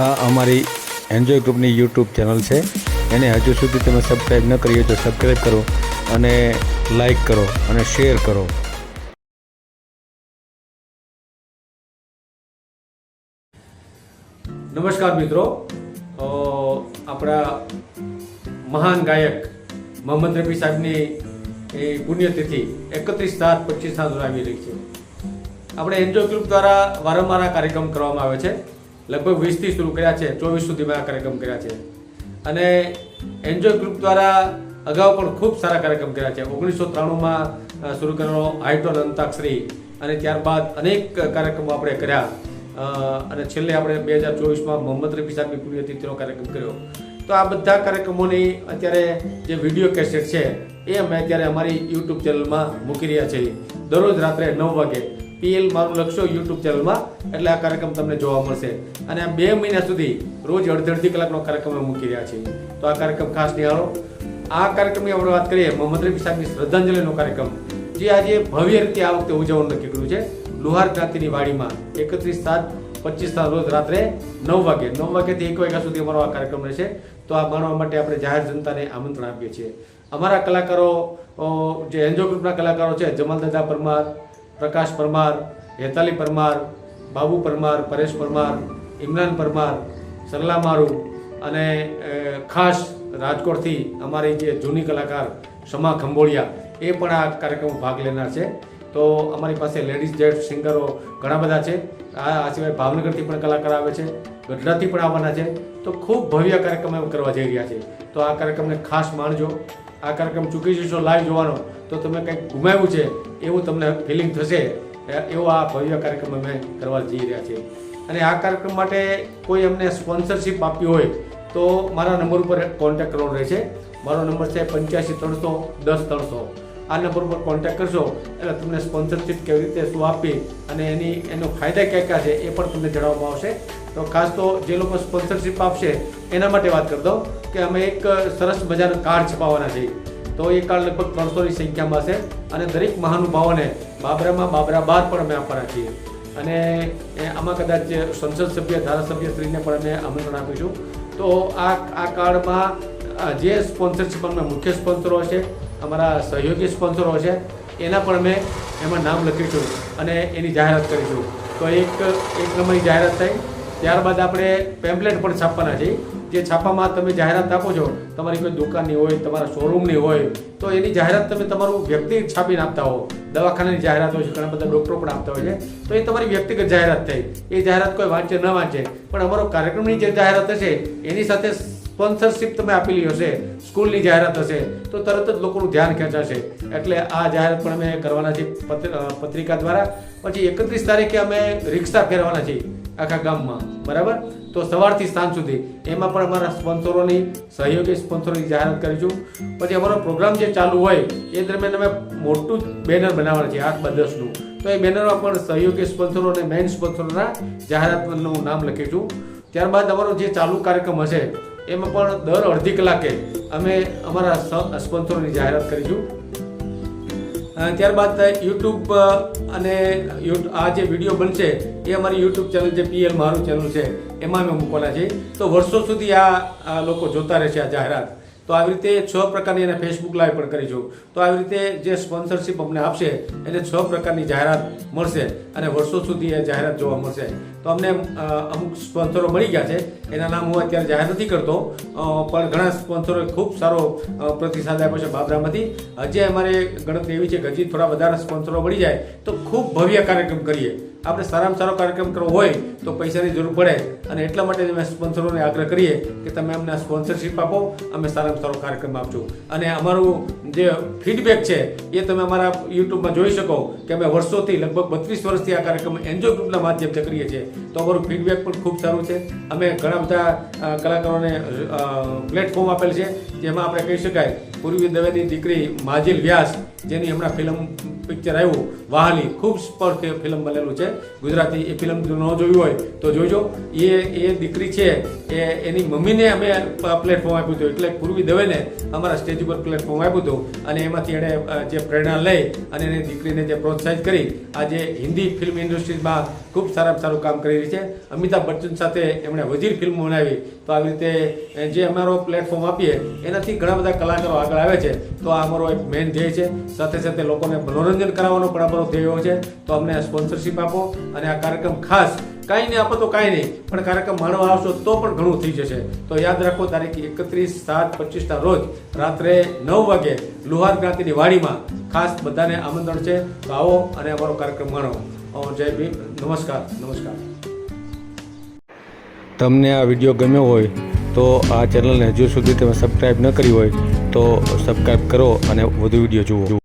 આ અમારી એન્જોય ગ્રુપની યુટ્યુબ ચેનલ છે. એને હજુ સુધી તમે સબસ્ક્રાઈબ ન કરી હોય તો સબસ્ક્રાઈબ કરો અને લાઈક કરો અને શેર કરો. નમસ્કાર મિત્રો. આપણા મહાન ગાયક મોહમ્મદ રફી સાહેબની એ પુણ્યતિથિ એકત્રીસ સાત પચીસ સાત આવી રહી છે. આપણે એન્જોય ગ્રુપ દ્વારા વારંવાર આ કાર્યક્રમ કરવામાં આવે છે. લગભગ વીસથી શરૂ કર્યા છે, ચોવીસ સુધીમાં કાર્યક્રમ કર્યા છે. અને એન્જોય ગ્રુપ દ્વારા અગાઉ પણ ખૂબ સારા કાર્યક્રમ કર્યા છે. ઓગણીસો ત્રાણુંમાં શરૂ કરેલો હાઇટોન અંતાક્ષરી અને ત્યારબાદ અનેક કાર્યક્રમો આપણે કર્યા. અને છેલ્લે આપણે બે હજાર ચોવીસમાં મોહમ્મદ રફી સાહેબની તેનો કાર્યક્રમ કર્યો. તો આ બધા કાર્યક્રમોની અત્યારે જે વીડિયો કેસેટ છે, એ અમે અત્યારે અમારી યુટ્યુબ ચેનલમાં મૂકી રહ્યા છીએ. દરરોજ રાત્રે નવ વાગે પીએલ મારું લક્ષ્ય યુટ્યુબ ચેનલમાં. એટલે આ કાર્યક્રમ તમને જોવા મળશે. અને આ બે મહિના સુધી રોજ અડધી અડધી કલાકનો કાર્યક્રમ મૂકી રહ્યા છીએ. તો આ કાર્યક્રમ ખાસ નિહાળો. આ કાર્યક્રમની આપણે વાત કરીએ, મોહમ્મદ રફી સાહેબની શ્રદ્ધાંજલિનો કાર્યક્રમ. જે આજે ભવ્ય રીતે આ વખતે ઉજવવાનું નક્કી કર્યું છે. લુહાર ક્રાંતિની વાડીમાં એકત્રીસ સાત પચીસના રોજ રાત્રે નવ વાગે નવ વાગ્યાથી એક વાગ્યા સુધી અમારો આ કાર્યક્રમ રહેશે. તો આ માણવા માટે આપણે જાહેર જનતાને આમંત્રણ આપીએ છીએ. અમારા કલાકારો જે એન્જો ગ્રુપના કલાકારો છે, જમાલદાદા પરમાર પ્રકાશ પરમાર, હેતાલી પરમાર, બાબુ પરમાર, પરેશ પરમાર, ઇમરાન પરમાર, સરલા મારુ અને ખાસ રાજકોટથી અમારી જે જૂની કલાકાર ક્ષમા ખંભોળિયા એ પણ આ કાર્યક્રમમાં ભાગ લેનાર છે. તો અમારી પાસે લેડીઝ જેન્ટ્સ સિંગરો ઘણા બધા છે. આ સિવાય ભાવનગરથી પણ કલાકાર આવે છે. ગઢડાથી પણ આવવાના છે. તો ખૂબ ભવ્ય કાર્યક્રમ એમ કરવા જઈ રહ્યા છે. તો આ કાર્યક્રમને ખાસ માણજો. આ કાર્યક્રમ ચૂકી જશો, લાઈવ જોવાનો. તો તમે કંઈક ગુમાવ્યું છે એવું તમને ફિલિંગ થશે એવો આ ભવ્ય કાર્યક્રમ અમે કરવા જઈ રહ્યા છીએ. અને આ કાર્યક્રમ માટે કોઈ અમને સ્પોન્સરશિપ આપી હોય, તો મારા નંબર ઉપર કોન્ટેક્ટ કરવાનો રહેશે. મારો નંબર છે પંચ્યાસી ત્રણસો દસ ત્રણસો. આ નંબર ઉપર કોન્ટેક્ટ કરશો, એટલે તમને સ્પોન્સરશિપ કેવી રીતે શું આપી અને એની, એનો ફાયદા ક્યાં ક્યાં છે, એ પણ તમને જણાવવામાં આવશે. તો ખાસ તો જે લોકો સ્પોન્સરશિપ આપશે, એના માટે વાત કરી દઉં કે અમે એક સરસ મજાનું કાર્ડ છપાવવાના છીએ. તો એ કાર્ડ લગભગ ત્રણસોની સંખ્યામાં હશે અને દરેક મહાનુભાવોને બાબરામાં બાબરા બાદ પણ અમે આપવાના છીએ. અને આમાં કદાચ સંસદ સભ્ય, ધારાસભ્ય શ્રીને પણ અમે આમંત્રણ આપીશું. તો આ આ કાર્ડમાં જે સ્પોન્સરશિપ અમે મુખ્ય સ્પોન્સરો હશે અમારા સહયોગી સ્પોન્સરો હશે એના પણ અમે એમાં નામ લખીશું અને એની જાહેરાત કરીશું. તો એક એક નંબરની જાહેરાત થઈ. ત્યારબાદ આપણે પેમ્પલેટ પણ છાપવાના છે જે છાપામાં તમે જાહેરાત આપો છો, તમારી કોઈ દુકાનની હોય, તમારા શોરૂમની હોય, તો એની જાહેરાત તમે તમારું વ્યક્તિ છાપીને આપતા હો. દવાખાનાની જાહેરાત હોય છે, ઘણા બધા ડૉક્ટરો પણ આપતા હોય છે, તો એ તમારી વ્યક્તિગત જાહેરાત થઈ. એ જાહેરાત કોઈ વાંચે, ન વાંચે, પણ અમારો કાર્યક્રમની જે જાહેરાત હશે, એની સાથે સ્પોન્સરશિપ તમે આપેલી હશે, સ્કૂલની જાહેરાત હશે, તો તરત જ લોકોનું ધ્યાન ખેંચાશે. એટલે આ જાહેરાત પણ અમે કરવાના છીએ પત્ર- પત્રિકા દ્વારા. પછી એકત્રીસ તારીખે અમે રિક્ષા ફેરવાના છીએ આખા ગામમાં. બરાબર? તો સવારથી સાંજ સુધી એમાં પણ અમારા સ્પોન્સરોની સહયોગી સ્પોન્સરોની જાહેરાત કરીશું. પછી અમારો પ્રોગ્રામ જે ચાલુ હોય, એ દરમિયાન અમે મોટું બેનર બનાવવાનું છે આઠ દસનું તો એ બેનરમાં પણ સહયોગી સ્પોન્સરો અને મેઇન સ્પોન્સરોના જાહેરાતનું નામ લખીશું. ત્યારબાદ અમારો જે ચાલુ કાર્યક્રમ હશે, એમાં પણ દર અડધી કલાકે અમે અમારા સ્પોન્સરોની જાહેરાત કરીશું. ત્યારબાદ યુટ્યુબ અને આ જે વીડિયો બનશે, એ અમારી યુટ્યુબ ચેનલ જે પીએલ મારું ચેનલ છે, એમાં અમે મૂકવાના છીએ. તો વર્ષો સુધી આ લોકો જોતા રહેશે આ જાહેરાત. તો આવી રીતે છ પ્રકારની એને ફેસબુક લાઈવ પણ કરીશું તો આવી રીતે જે સ્પોન્સરશિપ અમને આપશે, એને છ પ્રકારની જાહેરાત મળશે અને વર્ષો સુધી એ જાહેરાત જોવા મળશે. તો અમને અમુક સ્પોન્સરો મળી ગયા છે. એના નામ હું અત્યારે જાહેર નથી કરતો પણ ઘણા સ્પોન્સરોએ ખૂબ સારો પ્રતિસાદ આપ્યો છે બાબરામાંથી. હજી અમારે ગણતરી એવી છે કે હજી થોડા વધારે સ્પોન્સરો મળી જાય તો ખૂબ ભવ્ય કાર્યક્રમ કરીએ. આપણે સારામાં સારો કાર્યક્રમ કરવો હોય તો પૈસાની જરૂર પડે. અને એટલા માટે અમે સ્પોન્સરોને આગ્રહ કરીએ કે તમે અમને સ્પોન્સરશિપ આપો, અમે સારામાં સારો કાર્યક્રમ આપજો. અને અમારું જે ફીડબેક છે, એ તમે અમારા યુટ્યુબમાં જોઈ શકો કે અમે વર્ષોથી, લગભગ બત્રીસ વર્ષથી આ કાર્યક્રમ એન્જો ગ્રુપના માધ્યમથી કરીએ છીએ. તો અમારું ફીડબેક પણ ખૂબ સારું છે. અમે ઘણા બધા કલાકારોને પ્લેટફોર્મ આપેલ છે, જેમાં આપણે કહી શકાય, પૂર્વી દવેની દીકરી માજિલ વ્યાસ, જેની હમણાં ફિલ્મ પિક્ચર આવ્યું, વાહલી, ખૂબ સ્પર્શ ફિલ્મ બનેલું છે. ગુજરાતી એ ફિલ્મ ન જોયું હોય તો જોજો. એ એ દીકરી છે એ, એની મમ્મીને અમે પ્લેટફોર્મ આપ્યું હતું. એટલે પૂર્વી દવેને અમારા સ્ટેજ ઉપર પ્લેટફોર્મ આપ્યું હતું. અને એમાંથી એણે જે પ્રેરણા લઈ અને એની દીકરીને જે પ્રોત્સાહિત કરી આજે હિન્દી ફિલ્મ ઇન્ડસ્ટ્રીઝમાં ખૂબ સારામાં સારું કામ કરી રહી છે. અમિતાભ બચ્ચન સાથે એમણે વજીર ફિલ્મ બનાવી. તો આવી રીતે જે અમારો પ્લેટફોર્મ આપીએ, એનાથી ઘણા બધા કલાકારો આગળ આવે છે. તો આ અમારો એક મેઇન ધ્યેય છે. સાથે સાથે લોકોને મનોરંજન કરાવવાનો પણ અમારો ધ્યેય છે. તો અમને સ્પોન્સરશિપ આપો. અને આ કાર્યક્રમ ખાસ કાંઈ નહીં આપો તો કાંઈ નહીં, પણ કાર્યક્રમ માણવા આવશો તો પણ ઘણું થઈ જશે. તો યાદ રાખો, તારીખ એકત્રીસ સાત પચીસના રોજ રાત્રે નવ વાગે લુહાર ક્રાંતિની વાડીમાં ખાસ બધાને આમંત્રણ છે. તો આવો અને અમારો કાર્યક્રમ માણો. જય ભીમ. નમસ્કાર નમસ્કાર. તમને આ વીડિયો ગમ્યો હોય તો આ ચેનલને હજુ સુધી તમે સબસ્ક્રાઈબ ન કરી હોય તો સબસ્ક્રાઈબ કરો અને વધુ વીડિયો જુઓ.